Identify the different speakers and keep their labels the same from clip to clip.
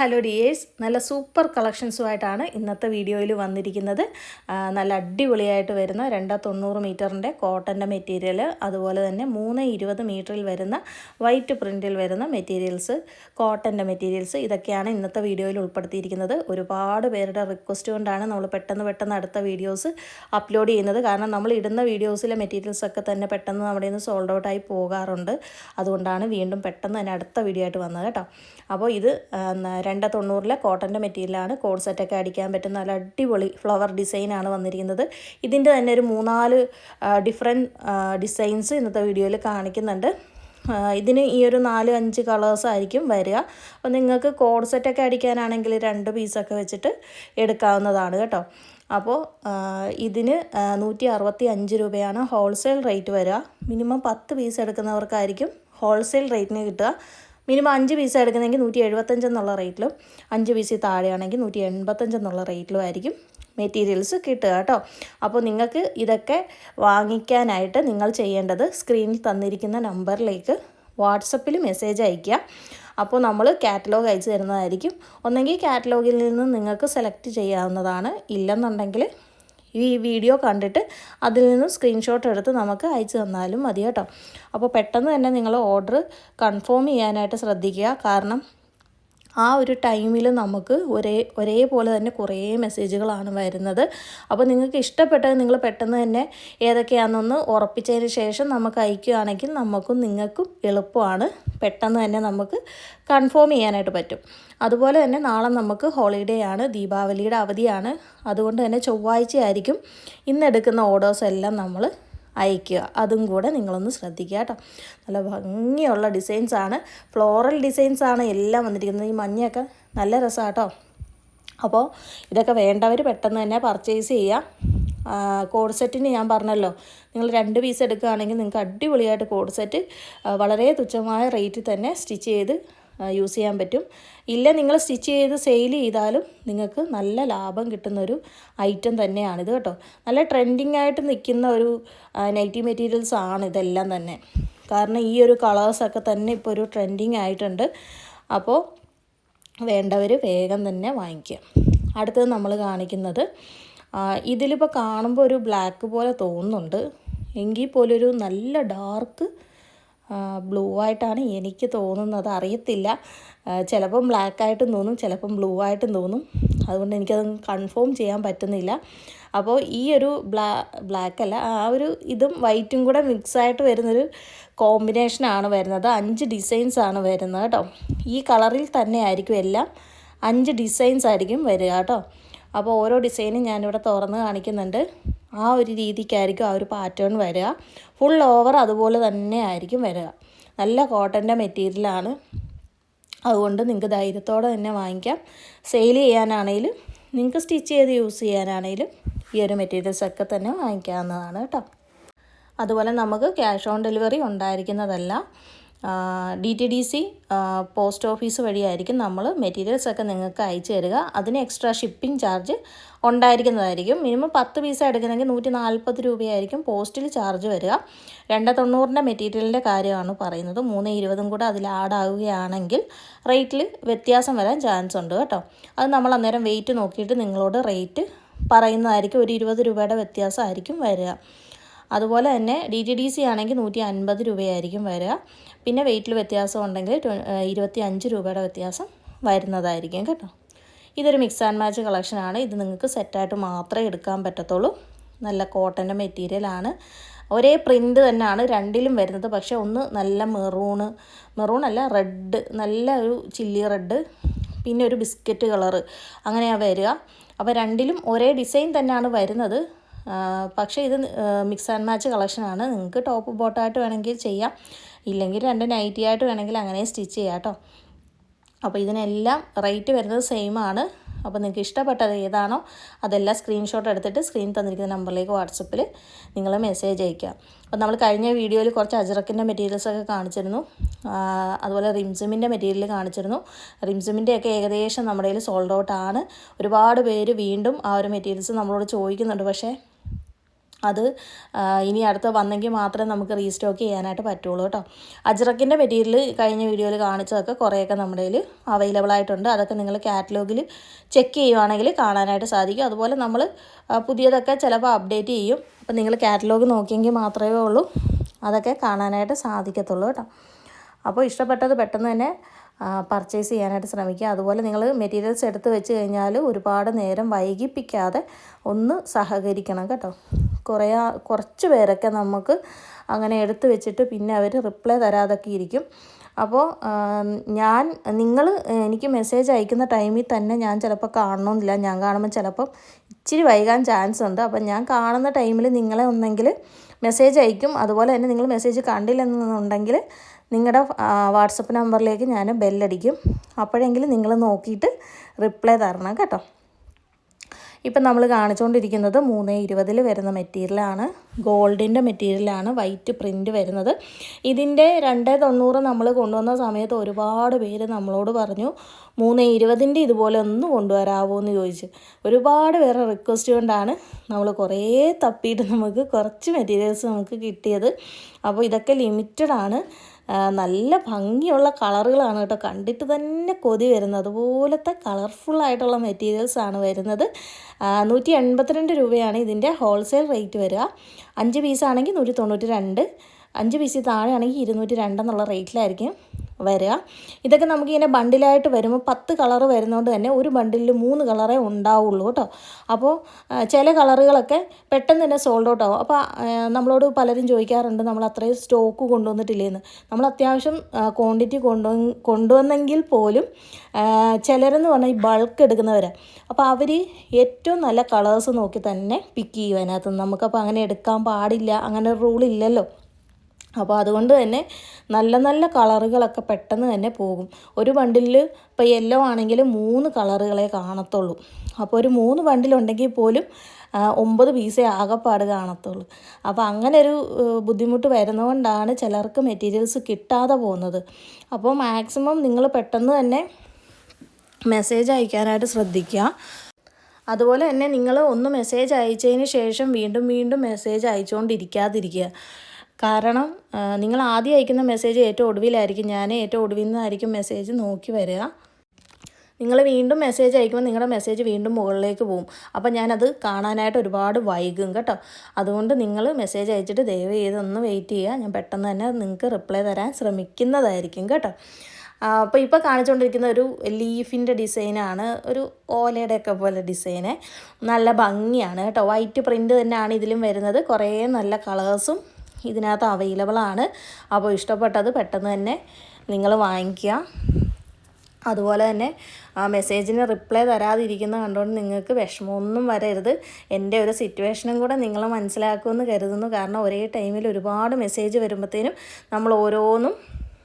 Speaker 1: Hello dears നല്ല super കളക്ഷൻസുമായിട്ടാണ് ഇന്നത്തെ വീഡിയോയിൽ വന്നിരിക്കുന്നത്. നല്ല അടിപൊളിയായിട്ട് വരുന്ന രണ്ട് തൊണ്ണൂറ് മീറ്ററിന്റെ കോട്ടന്റെ മെറ്റീരിയൽ അതുപോലെ തന്നെ മൂന്ന് ഇരുപത് മീറ്ററിൽ വരുന്ന വൈറ്റ് പ്രിന്റിൽ വരുന്ന മെറ്റീരിയൽസ് കോട്ടന്റെ മെറ്റീരിയൽസ് ഇതൊക്കെയാണ് ഇന്നത്തെ വീഡിയോയിൽ ഉൾപ്പെടുത്തിയിരിക്കുന്നത്. ഒരുപാട് പേരുടെ റിക്വസ്റ്റ് കൊണ്ടാണ് നമ്മൾ പെട്ടെന്ന് പെട്ടെന്ന് അടുത്ത വീഡിയോസ് അപ്ലോഡ് ചെയ്യുന്നത്. കാരണം നമ്മൾ ഇടുന്ന വീഡിയോസിലെ മെറ്റീരിയൽസൊക്കെ തന്നെ പെട്ടെന്ന് നമ്മുടെ നിന്ന് സോൾഡ് ഔട്ടായി പോകാറുണ്ട്. അതുകൊണ്ടാണ് വീണ്ടും പെട്ടെന്ന് തന്നെ അടുത്ത വീഡിയോ ആയിട്ട് വന്നത് കേട്ടോ. അപ്പോൾ ഇത് രണ്ട് തൊണ്ണൂറിലെ കോട്ടന്റെ മെറ്റീരിയലാണ് കോഡ് സെറ്റൊക്കെ അടിക്കാൻ പറ്റുന്ന നല്ല അടിപൊളി ഫ്ലവർ ഡിസൈനാണ് വന്നിരിക്കുന്നത്. ഇതിന്റെ തന്നെ ഒരു മൂന്നാൽ ഡിഫറെന്റ് ഡിസൈൻസ് ഇന്നത്തെ വീഡിയോയിൽ കാണിക്കുന്നുണ്ട്. ഇതിന് ഈ ഒരു നാല് അഞ്ച് കളേഴ്സ് ആയിരിക്കും വരിക. അപ്പോൾ നിങ്ങൾക്ക് കോഡ് സെറ്റൊക്കെ അടിക്കാനാണെങ്കിൽ രണ്ട് പീസൊക്കെ വെച്ചിട്ട് എടുക്കാവുന്നതാണ് കേട്ടോ. അപ്പോൾ ഇതിന് നൂറ്റി അറുപത്തി അഞ്ച് രൂപയാണ് ഹോൾസെയിൽ റേറ്റ് വരിക. മിനിമം പത്ത് പീസ് എടുക്കുന്നവർക്കായിരിക്കും ഹോൾസെയിൽ റേറ്റിന് കിട്ടുക. മിനിമം അഞ്ച് പീസ് എടുക്കുന്നെങ്കിൽ നൂറ്റി എഴുപത്തഞ്ച് എന്നുള്ള റേറ്റിലും അഞ്ച് പീസിൽ താഴെയാണെങ്കിൽ നൂറ്റി എൺപത്തഞ്ച് എന്നുള്ള റേറ്റിലും ആയിരിക്കും മെറ്റീരിയൽസ് കിട്ടുക കേട്ടോ. അപ്പോൾ നിങ്ങൾക്ക് ഇതൊക്കെ വാങ്ങിക്കാനായിട്ട് നിങ്ങൾ ചെയ്യേണ്ടത് സ്ക്രീനിൽ തന്നിരിക്കുന്ന നമ്പറിലേക്ക് വാട്സപ്പിൽ മെസ്സേജ് അയയ്ക്കുക. അപ്പോൾ നമ്മൾ കാറ്റലോഗ് അയച്ചു തരുന്നതായിരിക്കും. ഒന്നെങ്കിൽ കാറ്റലോഗിൽ നിന്ന് നിങ്ങൾക്ക് സെലക്ട് ചെയ്യാവുന്നതാണ്. ഇല്ലെന്നുണ്ടെങ്കിൽ ഈ വീഡിയോ കണ്ടിട്ട് അതിൽ നിന്നും സ്ക്രീൻഷോട്ട് എടുത്ത് നമുക്ക് അയച്ചു തന്നാലും മതി കേട്ടോ. അപ്പോൾ പെട്ടെന്ന് തന്നെ നിങ്ങൾ ഓർഡർ കൺഫേം ചെയ്യാനായിട്ട് ശ്രദ്ധിക്കുക. കാരണം ആ ഒരു ടൈമിൽ നമുക്ക് ഒരേ ഒരേപോലെ തന്നെ കുറേ മെസ്സേജുകളാണ് വരുന്നത്. അപ്പോൾ നിങ്ങൾക്ക് ഇഷ്ടപ്പെട്ടത് നിങ്ങൾ പെട്ടെന്ന് തന്നെ ഏതൊക്കെയാണെന്നൊന്ന് ഉറപ്പിച്ചതിന് ശേഷം നമുക്ക് അയക്കുകയാണെങ്കിൽ നമുക്കും നിങ്ങൾക്കും എളുപ്പമാണ്. പെട്ടെന്ന് തന്നെ നമുക്ക് കൺഫേം ചെയ്യാനായിട്ട് പറ്റും. അതുപോലെ തന്നെ നാളെ നമുക്ക് ഹോളിഡേ ആണ് ദീപാവലിയുടെ അവധിയാണ്. അതുകൊണ്ട് തന്നെ ചൊവ്വാഴ്ച ആയിരിക്കും ഇന്നെടുക്കുന്ന ഓർഡേഴ്സ് എല്ലാം നമ്മൾ അയക്കുക അതും കൂടെ നിങ്ങളൊന്ന് ശ്രദ്ധിക്കുക കേട്ടോ. നല്ല ഭംഗിയുള്ള ഡിസൈൻസാണ് ഫ്ലോറൽ ഡിസൈൻസാണ് എല്ലാം വന്നിരിക്കുന്നത്. ഈ മഞ്ഞയൊക്കെ നല്ല രസമാണ് കേട്ടോ. അപ്പോൾ ഇതൊക്കെ വേണ്ടവർ പെട്ടെന്ന് തന്നെ പർച്ചേസ് ചെയ്യുക കോഡ് സെറ്റിന് ഞാൻ പറഞ്ഞല്ലോ. നിങ്ങൾ രണ്ട് പീസ് എടുക്കുകയാണെങ്കിൽ നിങ്ങൾക്ക് അടിപൊളിയായിട്ട് കോഡ് സെറ്റ് വളരെ തുച്ഛമായ റേറ്റിൽ തന്നെ സ്റ്റിച്ച് ചെയ്ത് യൂസ് ചെയ്യാൻ പറ്റും. ഇല്ല നിങ്ങൾ സ്റ്റിച്ച് ചെയ്ത് സെയിൽ ചെയ്താലും നിങ്ങൾക്ക് നല്ല ലാഭം കിട്ടുന്നൊരു ഐറ്റം തന്നെയാണിത് കേട്ടോ. നല്ല ട്രെൻഡിങ് ആയിട്ട് നിൽക്കുന്ന ഒരു നൈറ്റി മെറ്റീരിയൽസ് ആണ് ഇതെല്ലാം തന്നെ. കാരണം ഈ ഒരു കളേഴ്സൊക്കെ തന്നെ ഇപ്പോൾ ഒരു ട്രെൻഡിങ് ആയിട്ടുണ്ട്. അപ്പോൾ വേണ്ടവർ വേഗം തന്നെ വാങ്ങിക്കുക. അടുത്തത് നമ്മൾ കാണിക്കുന്നത് ഇതിലിപ്പോൾ കാണുമ്പോൾ ഒരു ബ്ലാക്ക് പോലെ തോന്നുന്നുണ്ട്. എങ്കിൽ പോലൊരു നല്ല ഡാർക്ക് ബ്ലൂ ആയിട്ടാണ് എനിക്ക് തോന്നുന്നത്. അറിയത്തില്ല. ചിലപ്പം ബ്ലാക്ക് ആയിട്ടും തോന്നും ചിലപ്പം ബ്ലൂ ആയിട്ടും തോന്നും. അതുകൊണ്ട് എനിക്കത് കൺഫേം ചെയ്യാൻ പറ്റുന്നില്ല. അപ്പോൾ ഈ ഒരു ബ്ലാ ബ്ലാക്ക് അല്ല ആ ഒരു ഇതും വൈറ്റും കൂടെ മിക്സ് ആയിട്ട് വരുന്നൊരു കോമ്പിനേഷനാണ് വരുന്നത്. അഞ്ച് ഡിസൈൻസ് ആണ് വരുന്നത് കേട്ടോ. ഈ കളറിൽ തന്നെ ആയിരിക്കും എല്ലാം അഞ്ച് ഡിസൈൻസ് ആയിരിക്കും വരിക കേട്ടോ. അപ്പോൾ ഓരോ ഡിസൈനും ഞാനിവിടെ തുറന്ന് കാണിക്കുന്നുണ്ട്. ആ ഒരു രീതിക്കായിരിക്കും ആ ഒരു പാറ്റേൺ വരിക. ഫുൾ ഓവർ അതുപോലെ തന്നെ ആയിരിക്കും വരിക. നല്ല കോട്ടന്റെ മെറ്റീരിയലാണ് അതുകൊണ്ട് നിങ്ങൾക്ക് ധൈര്യത്തോടെ തന്നെ വാങ്ങിക്കാം. സെയിൽ ചെയ്യാനാണെങ്കിലും നിങ്ങൾക്ക് സ്റ്റിച്ച് ചെയ്ത് യൂസ് ചെയ്യാനാണെങ്കിലും ഈ ഒരു മെറ്റീരിയൽസൊക്കെ തന്നെ വാങ്ങിക്കാവുന്നതാണ് കേട്ടോ. അതുപോലെ നമുക്ക് cash on delivery ഉണ്ടായിരിക്കുന്നതല്ല. D T D C post office വഴിയായിരിക്കും നമ്മൾ മെറ്റീരിയൽസ് ഒക്കെ നിങ്ങൾക്ക് അയച്ചു തരിക. അതിന് എക്സ്ട്രാ ഷിപ്പിംഗ് ചാർജ് ഉണ്ടായിരിക്കുന്നതായിരിക്കും. മിനിമം പത്ത് പീസ് എടുക്കുന്നെങ്കിൽ നൂറ്റി നാൽപ്പത് രൂപയായിരിക്കും പോസ്റ്റിൽ ചാർജ് വരിക. രണ്ട് തൊണ്ണൂറിന്റെ മെറ്റീരിയലിന്റെ കാര്യമാണ് പറയുന്നത്. മൂന്ന് ഇരുപതും കൂടെ അതിൽ ആഡ് ആവുകയാണെങ്കിൽ റേറ്റിൽ വ്യത്യാസം വരാൻ ചാൻസ് ഉണ്ട് കേട്ടോ. അത് നമ്മൾ അന്നേരം വെയിറ്റ് നോക്കിയിട്ട് നിങ്ങളോട് റേറ്റ് പറയുന്നതായിരിക്കും. ഒരു ഇരുപത് രൂപയുടെ വ്യത്യാസമായിരിക്കും വരിക. അതുപോലെ തന്നെ ഡി ടി ഡി സി ആണെങ്കിൽ നൂറ്റി അൻപത് രൂപയായിരിക്കും വരിക. പിന്നെ വെയിറ്റിൽ വ്യത്യാസം ഉണ്ടെങ്കിൽ ഇരുപത്തി അഞ്ച് രൂപയുടെ വ്യത്യാസം വരുന്നതായിരിക്കും കേട്ടോ. ഇതൊരു മിക്സ് ആൻഡ് മാച്ച് കളക്ഷനാണ് ഇത് നിങ്ങൾക്ക് സെറ്റായിട്ട് മാത്രമേ എടുക്കാൻ പറ്റത്തുള്ളൂ. നല്ല കോട്ടന്റെ മെറ്റീരിയലാണ് ഒരേ പ്രിന്റ് തന്നെയാണ് രണ്ടിലും വരുന്നത്. പക്ഷേ ഒന്ന് നല്ല മെറൂണ് മെറൂൺ അല്ല റെഡ് നല്ല ഒരു ചില്ലി റെഡ് പിന്നെ ഒരു ബിസ്ക്കറ്റ് കളറ് അങ്ങനെയാണ് വരിക. അപ്പോൾ രണ്ടിലും ഒരേ ഡിസൈൻ തന്നെയാണ് വരുന്നത്. പക്ഷേ ഇത് മിക്സ് ആൻഡ് മാച്ച് കളക്ഷനാണ്. നിങ്ങൾക്ക് ടോപ്പ് ബോട്ടായിട്ട് വേണമെങ്കിൽ ചെയ്യാം. ഇല്ലെങ്കിൽ രണ്ട് നൈറ്റി ആയിട്ട് വേണമെങ്കിൽ അങ്ങനെ സ്റ്റിച്ച് ചെയ്യാം കേട്ടോ. അപ്പോൾ ഇതിനെല്ലാം റേറ്റ് വരുന്നത് സെയിം ആണ്. അപ്പോൾ നിങ്ങൾക്ക് ഇഷ്ടപ്പെട്ടത് ഏതാണോ അതെല്ലാം സ്ക്രീൻഷോട്ട് എടുത്തിട്ട് സ്ക്രീൻ തന്നിരിക്കുന്ന നമ്പറിലേക്ക് വാട്സപ്പിൽ നിങ്ങൾ മെസ്സേജ് അയക്കുക അപ്പോൾ നമ്മൾ കഴിഞ്ഞ വീഡിയോയിൽ കുറച്ച് അജറക്കിന്റെ മെറ്റീരിയൽസൊക്കെ കാണിച്ചിരുന്നു. അതുപോലെ റിംസിമിന്റെ മെറ്റീരിയൽ കാണിച്ചിരുന്നു. റിംസിമിന്റെ ഒക്കെ ഏകദേശം നമ്മുടെ കയ്യിൽ സോൾഡ് ഔട്ട് ആണ്. ഒരുപാട് പേര് വീണ്ടും ആ ഒരു മെറ്റീരിയൽസ് നമ്മളോട് ചോദിക്കുന്നുണ്ട്. പക്ഷേ അത് ഇനി അടുത്ത വന്നെങ്കിൽ മാത്രമേ നമുക്ക് റീസ്റ്റോക്ക് ചെയ്യാനായിട്ട് പറ്റുള്ളൂ കേട്ടോ. അജ്രക്കിന്റെ മെറ്റീരിയൽ കഴിഞ്ഞ വീഡിയോയിൽ കാണിച്ചതൊക്കെ കുറേയൊക്കെ നമ്മുടെ കയ്യിൽ അവൈലബിൾ ആയിട്ടുണ്ട്. അതൊക്കെ നിങ്ങൾ കാറ്റലോഗിൽ ചെക്ക് ചെയ്യുവാണെങ്കിൽ കാണാനായിട്ട് സാധിക്കും. അതുപോലെ നമ്മൾ പുതിയതൊക്കെ ചിലപ്പോൾ അപ്ഡേറ്റ് ചെയ്യും. അപ്പം നിങ്ങൾ കാറ്റലോഗ് നോക്കിയെങ്കിൽ മാത്രമേ ഉള്ളൂ. അതൊക്കെ കാണാനായിട്ട് സാധിക്കത്തുള്ളൂ കേട്ടോ. അപ്പോൾ ഇഷ്ടപ്പെട്ടത് പെട്ടെന്ന് തന്നെ പർച്ചേസ് ചെയ്യാനായിട്ട് ശ്രമിക്കുക. അതുപോലെ നിങ്ങൾ മെറ്റീരിയൽസ് എടുത്ത് വെച്ച് കഴിഞ്ഞാൽ ഒരുപാട് നേരം വൈകിപ്പിക്കാതെ ഒന്ന് സഹകരിക്കണം കേട്ടോ. കുറേ കുറച്ച് പേരൊക്കെ നമുക്ക് അങ്ങനെ എടുത്തു വെച്ചിട്ട് പിന്നെ അവർ റിപ്ലൈ തരാതൊക്കെ ഇരിക്കും. അപ്പോൾ ഞാൻ നിങ്ങൾ എനിക്ക് മെസ്സേജ് അയക്കുന്ന ടൈമിൽ തന്നെ ഞാൻ ചിലപ്പോൾ കാണണമെന്നില്ല ഞാൻ കാണുമ്പോൾ ചിലപ്പം ഇച്ചിരി വൈകാൻ ചാൻസ് ഉണ്ട്. അപ്പം ഞാൻ കാണുന്ന ടൈമിൽ നിങ്ങളെ ഒന്നെങ്കിൽ മെസ്സേജ് അയക്കും. അതുപോലെ തന്നെ നിങ്ങൾ മെസ്സേജ് കണ്ടില്ലെന്നുണ്ടെങ്കിൽ നിങ്ങളുടെ വാട്സപ്പ് നമ്പറിലേക്ക് ഞാൻ ബെല്ലടിക്കും. അപ്പോഴെങ്കിലും നിങ്ങൾ നോക്കിയിട്ട് റിപ്ലൈ തരണം കേട്ടോ. ഇപ്പം നമ്മൾ കാണിച്ചുകൊണ്ടിരിക്കുന്നത് മൂന്ന് ഇരുപതിൽ വരുന്ന മെറ്റീരിയലാണ്. ഗോൾഡിന്റെ മെറ്റീരിയലാണ് വൈറ്റ് പ്രിന്റ് വരുന്നത്. ഇതിന്റെ രണ്ട് തൊണ്ണൂറ് നമ്മൾ കൊണ്ടുവന്ന സമയത്ത് ഒരുപാട് പേര് നമ്മളോട് പറഞ്ഞു മൂന്ന് ഇരുപതിന്റെ ഇതുപോലെ ഒന്ന് കൊണ്ടുവരാമോ എന്ന് ചോദിച്ചു. ഒരുപാട് പേരെ റിക്വസ്റ്റ് കൊണ്ടാണ് നമ്മൾ കുറേ തപ്പിയിട്ട് നമുക്ക് കുറച്ച് മെറ്റീരിയൽസ് നമുക്ക് കിട്ടിയത്. അപ്പോൾ ഇതൊക്കെ ലിമിറ്റഡ് ആണ് നല്ല ഭംഗിയുള്ള കളറുകളാണ് കേട്ടോ. കണ്ടിട്ട് തന്നെ കൊതി വരുന്നത്. അതുപോലത്തെ കളർഫുള്ളായിട്ടുള്ള മെറ്റീരിയൽസാണ് വരുന്നത്. നൂറ്റി എൺപത്തിരണ്ട് രൂപയാണ് ഇതിന്റെ ഹോൾസെയിൽ റേറ്റ് വരിക. അഞ്ച് പീസാണെങ്കിൽ നൂറ്റി തൊണ്ണൂറ്റി രണ്ട്. അഞ്ച് പീസിൽ താഴെയാണെങ്കിൽ ഇരുന്നൂറ്റി രണ്ടെന്നുള്ള റേറ്റിലായിരിക്കും വരിക. ഇതൊക്കെ നമുക്കിങ്ങനെ ബണ്ടിലായിട്ട് വരുമ്പോൾ പത്ത് കളറ് വരുന്നതുകൊണ്ട് തന്നെ ഒരു ബണ്ടിലിൽ മൂന്ന് കളറേ ഉണ്ടാവുള്ളൂ കേട്ടോ. അപ്പോൾ ചില കളറുകളൊക്കെ പെട്ടെന്ന് തന്നെ സോൾഡ് ഔട്ട് ആവും. അപ്പോൾ നമ്മളോട് പലരും ചോദിക്കാറുണ്ട് നമ്മൾ അത്രയും സ്റ്റോക്ക് കൊണ്ടുവന്നിട്ടില്ലേന്ന്? നമ്മൾ അത്യാവശ്യം ക്വാണ്ടിറ്റി കൊണ്ടു കൊണ്ടുവന്നെങ്കിൽ പോലും ചിലരെന്ന് പറഞ്ഞാൽ ഈ ബൾക്ക് എടുക്കുന്നവരാണ് അപ്പോൾ അവർ ഏറ്റവും നല്ല കളേഴ്സ് നോക്കി തന്നെ പിക്ക് ചെയ്യും അതിനകത്ത്. നമുക്കപ്പോൾ അങ്ങനെ എടുക്കാൻ പാടില്ല അങ്ങനെ റൂൾ ഇല്ലല്ലോ. അപ്പോൾ അതുകൊണ്ട് തന്നെ നല്ല നല്ല കളറുകളൊക്കെ പെട്ടെന്ന് തന്നെ പോകും. ഒരു ബണ്ടിലിൽ ഇപ്പോൾ യെല്ലോ ആണെങ്കിൽ മൂന്ന് കളറുകളെ കാണത്തുള്ളൂ. അപ്പോൾ ഒരു മൂന്ന് ബണ്ടിലുണ്ടെങ്കിൽ പോലും ഒമ്പത് പീസേ ആകെപ്പാട് കാണത്തുള്ളൂ. അപ്പോൾ അങ്ങനെ ഒരു ബുദ്ധിമുട്ട് വരുന്നതുകൊണ്ടാണ് ചിലർക്ക് മെറ്റീരിയൽസ് കിട്ടാതെ പോകുന്നത്. അപ്പോൾ മാക്സിമം നിങ്ങൾ പെട്ടെന്ന് തന്നെ മെസ്സേജ് അയക്കാനായിട്ട് ശ്രദ്ധിക്കുക. അതുപോലെ തന്നെ നിങ്ങൾ ഒന്ന് മെസ്സേജ് അയച്ചതിന് ശേഷം വീണ്ടും വീണ്ടും മെസ്സേജ് അയച്ചുകൊണ്ടിരിക്കാതിരിക്കുക. കാരണം നിങ്ങൾ ആദ്യം അയക്കുന്ന മെസ്സേജ് ഏറ്റവും ഒടുവിലായിരിക്കും. ഞാൻ ഏറ്റവും ഒടുവിൽ നിന്നായിരിക്കും മെസ്സേജ് നോക്കി വരിക. നിങ്ങൾ വീണ്ടും മെസ്സേജ് അയക്കുമ്പോൾ നിങ്ങളുടെ മെസ്സേജ് വീണ്ടും മുകളിലേക്ക് പോകും. അപ്പോൾ ഞാനത് കാണാനായിട്ട് ഒരുപാട് വൈകും കേട്ടോ. അതുകൊണ്ട് നിങ്ങൾ മെസ്സേജ് അയച്ചിട്ട് ദയവ് ചെയ്തൊന്ന് വെയിറ്റ് ചെയ്യുക. ഞാൻ പെട്ടെന്ന് തന്നെ നിങ്ങൾക്ക് റിപ്ലൈ തരാൻ ശ്രമിക്കുന്നതായിരിക്കും കേട്ടോ. അപ്പോൾ ഇപ്പോൾ കാണിച്ചുകൊണ്ടിരിക്കുന്ന ഒരു ലീഫിന്റെ ഡിസൈനാണ് ഒരു ഓലയുടെ ഒക്കെ പോലെ ഡിസൈന് നല്ല ഭംഗിയാണ് കേട്ടോ. വൈറ്റ് പ്രിന്റ് തന്നെയാണ് ഇതിലും വരുന്നത്. കുറേ നല്ല കളേഴ്സും ഇതിനകത്ത് അവൈലബിൾ ആണ്. അപ്പോൾ ഇഷ്ടപ്പെട്ടത് പെട്ടെന്ന് തന്നെ നിങ്ങൾ വാങ്ങിക്കുക. അതുപോലെ തന്നെ ആ മെസ്സേജിന് റിപ്ലൈ തരാതിരിക്കുന്ന കണ്ടുകൊണ്ട് നിങ്ങൾക്ക് വിഷമമൊന്നും വരരുത്. എന്റെ ഒരു സിറ്റുവേഷനും കൂടെ നിങ്ങൾ മനസ്സിലാക്കുമെന്ന് കരുതുന്നു. കാരണം ഒരേ ടൈമിൽ ഒരുപാട് മെസ്സേജ് വരുമ്പോഴത്തേനും നമ്മൾ ഓരോന്നും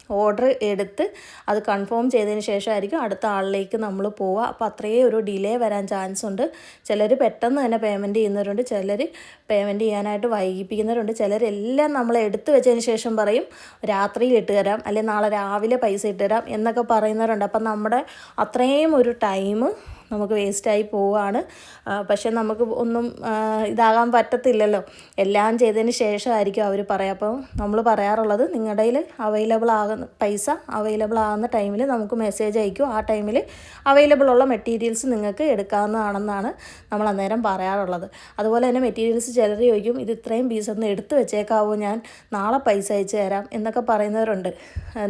Speaker 1: ഓർഡർ എടുത്ത് അത് കൺഫേം ചെയ്തതിന് ശേഷമായിരിക്കും അടുത്ത ആളിലേക്ക് നമ്മൾ പോവുക. അപ്പോൾ അത്രയേ ഒരു ഡിലേ വരാൻ ചാൻസ് ഉണ്ട്. ചിലർ പെട്ടെന്ന് തന്നെ പേയ്മെന്റ് ചെയ്യുന്നവരുണ്ട്. ചിലർ പേയ്മെന്റ് ചെയ്യാനായിട്ട് വൈകിപ്പിക്കുന്നവരുണ്ട്. ചിലരെല്ലാം നമ്മൾ എടുത്തു വെച്ചതിന് ശേഷം പറയും രാത്രിയിൽ ഇട്ട് തരാം അല്ലെങ്കിൽ നാളെ രാവിലെ പൈസ ഇട്ട് തരാം എന്നൊക്കെ പറയുന്നവരുണ്ട്. അപ്പം നമ്മുടെ അത്രയും ഒരു ടൈം നമുക്ക് വേസ്റ്റായി പോവുകയാണ് പക്ഷെ നമുക്ക് ഒന്നും ഇതാകാൻ പറ്റത്തില്ലല്ലോ. എല്ലാം ചെയ്തതിന് ശേഷമായിരിക്കും അവർ പറയുക അപ്പോൾ നമ്മൾ പറയാറുള്ളത് നിങ്ങളുടെ കയ്യിൽ അവൈലബിൾ ആകുന്ന പൈസ അവൈലബിൾ ആകുന്ന ടൈമിൽ നമുക്ക് മെസ്സേജ് അയക്കും. ആ ടൈമിൽ അവൈലബിൾ ഉള്ള മെറ്റീരിയൽസ് നിങ്ങൾക്ക് എടുക്കാവുന്നതാണെന്നാണ് നമ്മൾ അന്നേരം പറയാറുള്ളത്. അതുപോലെ തന്നെ മെറ്റീരിയൽസ് ചിലർ ചോദിക്കും ഇത് ഇത്രയും പീസ് ഒന്ന് എടുത്ത് വെച്ചേക്കാവോ? ഞാൻ നാളെ പൈസ അയച്ചു തരാം. എന്നൊക്കെ പറയുന്നവരുണ്ട്.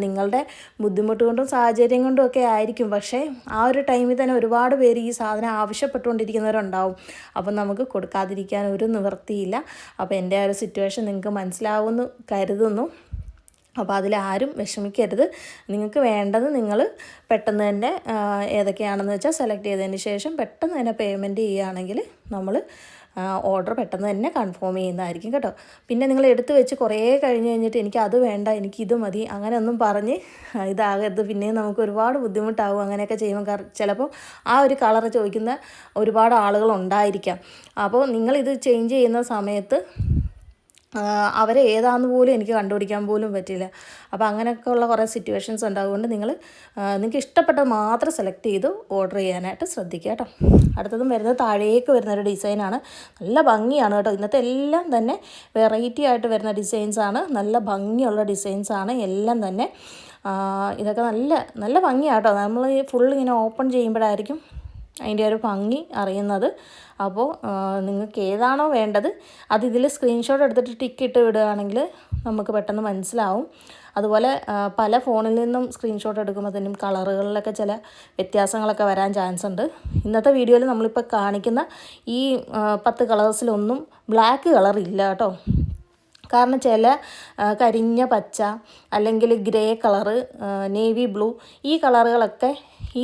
Speaker 1: നിങ്ങളുടെ ബുദ്ധിമുട്ട് കൊണ്ടും സാഹചര്യം കൊണ്ടും ഒക്കെ ആയിരിക്കും. പക്ഷേ ആ ഒരു ടൈമിൽ തന്നെ ഒരുപാട് പേര് ഈ സാധനം ആവശ്യപ്പെട്ടുകൊണ്ടിരിക്കുന്നവരുണ്ടാവും. അപ്പം നമുക്ക് കൊടുക്കാതിരിക്കാൻ ഒരു നിവൃത്തിയില്ല. അപ്പോൾ എന്റെ ആ ഒരു സിറ്റുവേഷൻ നിങ്ങൾക്ക് മനസ്സിലാവുമെന്ന് കരുതുന്നു. അപ്പോൾ അതിലാരും വിഷമിക്കരുത്. നിങ്ങൾക്ക് വേണ്ടത് നിങ്ങൾ പെട്ടെന്ന് തന്നെ ഏതൊക്കെയാണെന്ന് വെച്ചാൽ സെലക്ട് ചെയ്തതിന് ശേഷം പെട്ടെന്ന് തന്നെ പേയ്മെന്റ് ചെയ്യുകയാണെങ്കിൽ നമ്മൾ ഓർഡർ പെട്ടെന്ന് തന്നെ കൺഫേം ചെയ്യുന്നതായിരിക്കും കേട്ടോ. പിന്നെ നിങ്ങൾ എടുത്തു വെച്ച് കുറേ കഴിഞ്ഞ് കഴിഞ്ഞിട്ട് എനിക്ക് അത് വേണ്ട എനിക്ക് ഇത് മതി അങ്ങനെ ഒന്നും പറഞ്ഞ് ഇതാകരുത്. പിന്നെ നമുക്ക് ഒരുപാട് ബുദ്ധിമുട്ടാവും അങ്ങനെയൊക്കെ ചെയ്യുമ്പോൾ ചിലപ്പം ആ ഒരു കളർ ചോദിക്കുന്ന ഒരുപാട് ആളുകൾ ഉണ്ടായിരിക്കാം. അപ്പോൾ നിങ്ങളിത് ചേഞ്ച് ചെയ്യുന്ന സമയത്ത് അവരെ ഏതാണെന്ന് പോലും എനിക്ക് കണ്ടുപിടിക്കാൻ പോലും പറ്റില്ല അപ്പോൾ അങ്ങനെയൊക്കെ ഉള്ള കുറേ സിറ്റുവേഷൻസ് ഉണ്ടാകുകൊണ്ട് നിങ്ങൾ നിങ്ങൾക്ക് ഇഷ്ടപ്പെട്ടത് മാത്രം സെലക്ട് ചെയ്ത് ഓർഡർ ചെയ്യാനായിട്ട് ശ്രദ്ധിക്കുക കേട്ടോ. അടുത്തതും വരുന്നത് താഴേക്ക് വരുന്ന ഒരു ഡിസൈനാണ് നല്ല ഭംഗിയാണ് കേട്ടോ. ഇന്നത്തെ എല്ലാം തന്നെ വെറൈറ്റി ആയിട്ട് വരുന്ന ഡിസൈൻസാണ് നല്ല ഭംഗിയുള്ള ഡിസൈൻസാണ് എല്ലാം തന്നെ ഇതൊക്കെ നല്ല നല്ല ഭംഗിയാണ് കേട്ടോ. നമ്മൾ ഫുൾ ഇങ്ങനെ ഓപ്പൺ ചെയ്യുമ്പോഴായിരിക്കും അതിന്റെ ഒരു ഭംഗി അറിയുന്നത്. അപ്പോൾ നിങ്ങൾക്ക് ഏതാണോ വേണ്ടത് അത് ഇതിൽ സ്ക്രീൻഷോട്ട് എടുത്തിട്ട് ടിക്ക് ഇട്ട് വിടുകയാണെങ്കിൽ നമുക്ക് പെട്ടെന്ന് മനസ്സിലാവും. അതുപോലെ പല ഫോണിൽ നിന്നും സ്ക്രീൻഷോട്ട് എടുക്കുമ്പോഴത്തേനും കളറുകളിലൊക്കെ ചില വ്യത്യാസങ്ങളൊക്കെ വരാൻ ചാൻസ് ഉണ്ട്. ഇന്നത്തെ വീഡിയോയിൽ നമ്മളിപ്പോൾ കാണിക്കുന്ന ഈ പത്ത് കളേഴ്സിലൊന്നും ബ്ലാക്ക് കളർ ഇല്ല കേട്ടോ. കാരണം ചില കരിഞ്ഞ പച്ച അല്ലെങ്കിൽ ഗ്രേ കളറ് നേവി ബ്ലൂ ഈ കളറുകളൊക്കെ ഈ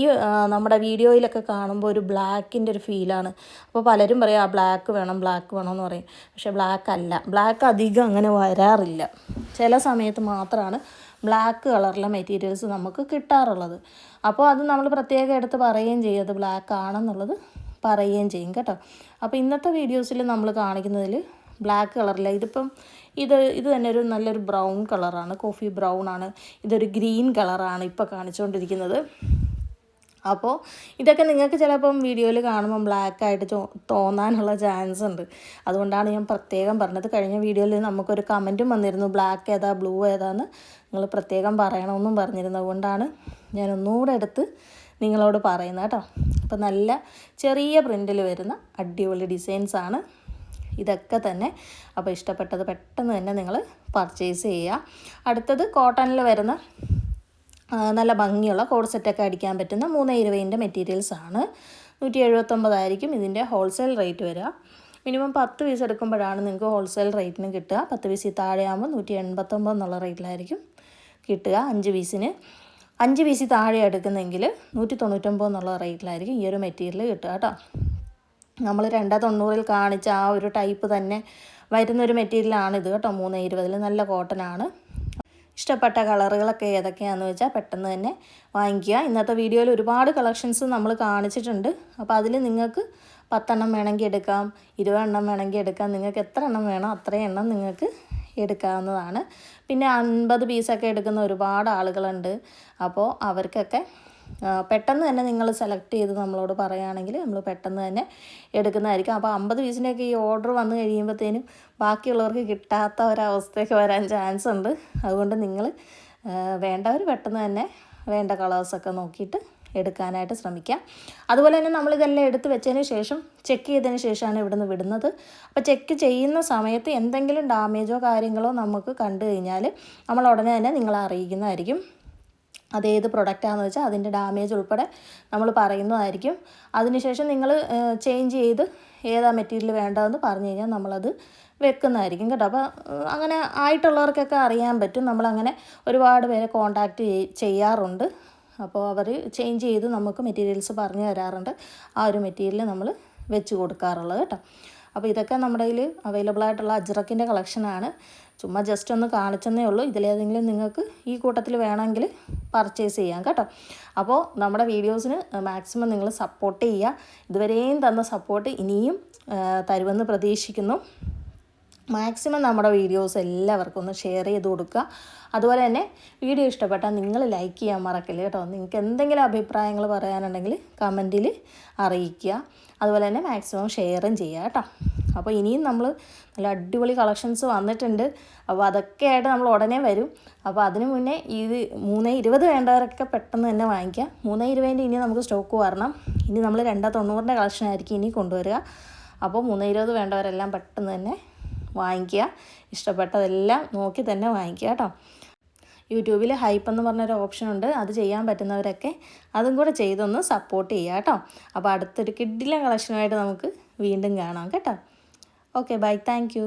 Speaker 1: നമ്മുടെ വീഡിയോയിലൊക്കെ കാണുമ്പോൾ ഒരു ബ്ലാക്കിന്റെ ഒരു ഫീലാണ്. അപ്പോൾ പലരും പറയും ആ ബ്ലാക്ക് വേണം ബ്ലാക്ക് വേണം എന്ന് പറയും. പക്ഷേ ബ്ലാക്ക് അല്ല. ബ്ലാക്ക് അധികം അങ്ങനെ വരാറില്ല. ചില സമയത്ത് മാത്രമാണ് ബ്ലാക്ക് കളറിലെ മെറ്റീരിയൽസ് നമുക്ക് കിട്ടാറുള്ളത്. അപ്പോൾ അത് നമ്മൾ പ്രത്യേകം എടുത്ത് പറയുകയും ചെയ്യും. അത് ബ്ലാക്ക് ആണെന്നുള്ളത് പറയുകയും ചെയ്യും കേട്ടോ. അപ്പോൾ ഇന്നത്തെ വീഡിയോസിൽ നമ്മൾ കാണിക്കുന്നതിൽ ബ്ലാക്ക് കളറില്ല ഇതിപ്പം ഇത് ഇത് തന്നെ ഒരു നല്ലൊരു ബ്രൗൺ കളറാണ് കോഫി ബ്രൗൺ ആണ്. ഇതൊരു ഗ്രീൻ കളറാണ് ഇപ്പോൾ കാണിച്ചുകൊണ്ടിരിക്കുന്നത്. അപ്പോൾ ഇതൊക്കെ നിങ്ങൾക്ക് ചിലപ്പം വീഡിയോയിൽ കാണുമ്പോൾ ബ്ലാക്ക് ആയിട്ട് തോന്നാനുള്ള ചാൻസ് ഉണ്ട്. അതുകൊണ്ടാണ് ഞാൻ പ്രത്യേകം പറഞ്ഞത്. കഴിഞ്ഞ വീഡിയോയിൽ നമുക്കൊരു കമന്റും വന്നിരുന്നു ബ്ലാക്ക് ഏതാ ബ്ലൂ ഏതാന്ന്? നിങ്ങൾ പ്രത്യേകം പറയണമെന്നും പറഞ്ഞിരുന്നത് അതുകൊണ്ടാണ് ഞാൻ ഒന്നുകൂടെ എടുത്ത് നിങ്ങളോട് പറയുന്നത് കേട്ടോ. അപ്പോൾ നല്ല ചെറിയ പ്രിന്റിൽ വരുന്ന അടിപൊളി ഡിസൈൻസാണ് ഇതൊക്കെ തന്നെ. അപ്പോൾ ഇഷ്ടപ്പെട്ടത് പെട്ടെന്ന് തന്നെ നിങ്ങൾ പർച്ചേസ് ചെയ്യുക. അടുത്തത് കോട്ടണിൽ വരുന്ന നല്ല ഭംഗിയുള്ള കോഡ് സെറ്റൊക്കെ അടിക്കാൻ പറ്റുന്ന മൂന്ന് ഇരുപതിന്റെ മെറ്റീരിയൽസ് ആണ് നൂറ്റി എഴുപത്തൊമ്പതായിരിക്കും ഇതിന്റെ ഹോൾസെയിൽ റേറ്റ് വരിക. മിനിമം പത്ത് പീസ് എടുക്കുമ്പോഴാണ് നിങ്ങൾക്ക് ഹോൾസെയിൽ റേറ്റിന് കിട്ടുക. പത്ത് പീസ് താഴെയാകുമ്പോൾ നൂറ്റി എൺപത്തൊമ്പത് എന്നുള്ള റേറ്റിലായിരിക്കും കിട്ടുക അഞ്ച് പീസിന്. അഞ്ച് പീസ് താഴെ എടുക്കുന്നെങ്കിൽ നൂറ്റി തൊണ്ണൂറ്റൊമ്പത് എന്നുള്ള റേറ്റിലായിരിക്കും ഈ ഒരു മെറ്റീരിയൽ കിട്ടുക കേട്ടോ. നമ്മൾ രണ്ടാ തൊണ്ണൂറിൽ കാണിച്ച ആ ഒരു ടൈപ്പ് തന്നെ വരുന്നൊരു മെറ്റീരിയലാണിത് കേട്ടോ. മൂന്ന് ഇരുപതിൽ നല്ല കോട്ടനാണ് ഇഷ്ടപ്പെട്ട കളറുകളൊക്കെ ഏതൊക്കെയാണെന്ന് വെച്ചാൽ പെട്ടെന്ന് തന്നെ വാങ്ങിക്കുക. ഇന്നത്തെ വീഡിയോയിൽ ഒരുപാട് കളക്ഷൻസ് നമ്മൾ കാണിച്ചിട്ടുണ്ട്. അപ്പോൾ അതിൽ നിങ്ങൾക്ക് പത്തെണ്ണം വേണമെങ്കിൽ എടുക്കാം ഇരുപതെണ്ണം വേണമെങ്കിൽ എടുക്കാം നിങ്ങൾക്ക് എത്ര എണ്ണം വേണോ അത്രയും എണ്ണം നിങ്ങൾക്ക് എടുക്കാവുന്നതാണ്. പിന്നെ അൻപത് പീസൊക്കെ എടുക്കുന്ന ഒരുപാട് ആളുകളുണ്ട്. അപ്പോൾ അവർക്കൊക്കെ പെട്ടെന്ന് തന്നെ നിങ്ങൾ സെലക്ട് ചെയ്ത് നമ്മളോട് പറയുകയാണെങ്കിൽ നമ്മൾ പെട്ടെന്ന് തന്നെ എടുക്കുന്നതായിരിക്കും. അപ്പോൾ അമ്പത് പീസിന്റെയൊക്കെ ഈ ഓർഡർ വന്നു കഴിയുമ്പോഴത്തേനും ബാക്കിയുള്ളവർക്ക് കിട്ടാത്ത ഒരവസ്ഥയൊക്കെ വരാൻ ചാൻസ് ഉണ്ട്. അതുകൊണ്ട് നിങ്ങൾ വേണ്ടവർ പെട്ടെന്ന് തന്നെ വേണ്ട കളേഴ്സൊക്കെ നോക്കിയിട്ട് എടുക്കാനായിട്ട് ശ്രമിക്കാം. അതുപോലെ തന്നെ നമ്മളിതെല്ലാം എടുത്ത് വെച്ചതിന് ശേഷം ചെക്ക് ചെയ്തതിന് ശേഷമാണ് ഇവിടുന്ന് വിടുന്നത്. അപ്പോൾ ചെക്ക് ചെയ്യുന്ന സമയത്ത് എന്തെങ്കിലും ഡാമേജോ കാര്യങ്ങളോ നമുക്ക് കണ്ടു കഴിഞ്ഞാൽ നമ്മൾ ഉടനെ തന്നെ നിങ്ങളെ അറിയിക്കുന്നതായിരിക്കും. അതേത് പ്രൊഡക്റ്റാണെന്ന് വെച്ചാൽ അതിന്റെ ഡാമേജ് ഉൾപ്പെടെ നമ്മൾ പറയുന്നതായിരിക്കും. അതിനുശേഷം നിങ്ങൾ ചേഞ്ച് ചെയ്ത് ഏതാ മെറ്റീരിയൽ വേണ്ടതെന്ന് പറഞ്ഞു കഴിഞ്ഞാൽ നമ്മളത് വെക്കുന്നതായിരിക്കും കേട്ടോ. അപ്പോൾ അങ്ങനെ ആയിട്ടുള്ളവർക്കൊക്കെ അറിയാൻ പറ്റും. നമ്മളങ്ങനെ ഒരുപാട് പേരെ കോണ്ടാക്റ്റ് ചെയ്യാറുണ്ട്. അപ്പോൾ അവർ ചേഞ്ച് ചെയ്ത് നമുക്ക് മെറ്റീരിയൽസ് പറഞ്ഞു തരാറുണ്ട്. ആ ഒരു മെറ്റീരിയൽ നമ്മൾ വെച്ച് കൊടുക്കാറുള്ളത് കേട്ടോ. അപ്പോൾ ഇതൊക്കെ നമ്മുടെ കയ്യിൽ അവൈലബിൾ ആയിട്ടുള്ള അജ്രക്കിന്റെ കളക്ഷനാണ് ചുമ്മാ ജസ്റ്റ് ഒന്ന് കാണിച്ചെന്നേ ഉള്ളൂ. ഇതിലേതെങ്കിലും നിങ്ങൾക്ക് ഈ കൂട്ടത്തിൽ വേണമെങ്കിൽ പർച്ചേസ് ചെയ്യാം കേട്ടോ. അപ്പോൾ നമ്മുടെ വീഡിയോസിന് മാക്സിമം നിങ്ങൾ സപ്പോർട്ട് ചെയ്യുക. ഇതുവരെയും തന്ന സപ്പോർട്ട് ഇനിയും തരുമെന്ന് പ്രതീക്ഷിക്കുന്നു. മാക്സിമം നമ്മുടെ വീഡിയോസ് എല്ലാവർക്കും ഒന്ന് ഷെയർ ചെയ്ത് കൊടുക്കുക. അതുപോലെ തന്നെ വീഡിയോ ഇഷ്ടപ്പെട്ടാൽ നിങ്ങൾ ലൈക്ക് ചെയ്യാൻ മറക്കില്ല കേട്ടോ. നിങ്ങൾക്ക് എന്തെങ്കിലും അഭിപ്രായങ്ങൾ പറയാനുണ്ടെങ്കിൽ കമന്റിൽ അറിയിക്കുക. അതുപോലെ തന്നെ മാക്സിമം ഷെയറും ചെയ്യുക കേട്ടോ. അപ്പോൾ ഇനിയും നമ്മൾ നല്ല അടിപൊളി കളക്ഷൻസ് വന്നിട്ടുണ്ട്. അപ്പോൾ അതൊക്കെ ആയിട്ട് നമ്മൾ ഉടനെ വരും. അപ്പോൾ അതിന് മുന്നേ ഇത് മൂന്ന് ഇരുപത് വേണ്ടവരൊക്കെ പെട്ടെന്ന് തന്നെ വാങ്ങിക്കുക മൂന്ന് ഇരുപതിന്റെ ഇനി നമുക്ക് സ്റ്റോക്ക് വരണം. ഇനി നമ്മൾ രണ്ടാ തൊണ്ണൂറിന്റെ കളക്ഷൻ ആയിരിക്കും ഇനി കൊണ്ടുവരിക. അപ്പോൾ മൂന്ന് ഇരുപത് വേണ്ടവരെല്ലാം പെട്ടെന്ന് തന്നെ വാങ്ങിക്കുക. ഇഷ്ടപ്പെട്ടതെല്ലാം നോക്കി തന്നെ വാങ്ങിക്കുക കേട്ടോ. യൂട്യൂബിൽ ഹൈപ്പ് എന്ന് പറഞ്ഞൊരു ഓപ്ഷൻ ഉണ്ട്. അത് ചെയ്യാൻ പറ്റുന്നവരൊക്കെ അതും കൂടെ ചെയ്തൊന്ന് സപ്പോർട്ട് ചെയ്യുക കേട്ടോ. അപ്പോൾ അടുത്തൊരു കിഡിലെ കളക്ഷനുമായിട്ട് നമുക്ക് വീണ്ടും കാണാം കേട്ടോ. Okay bye thank you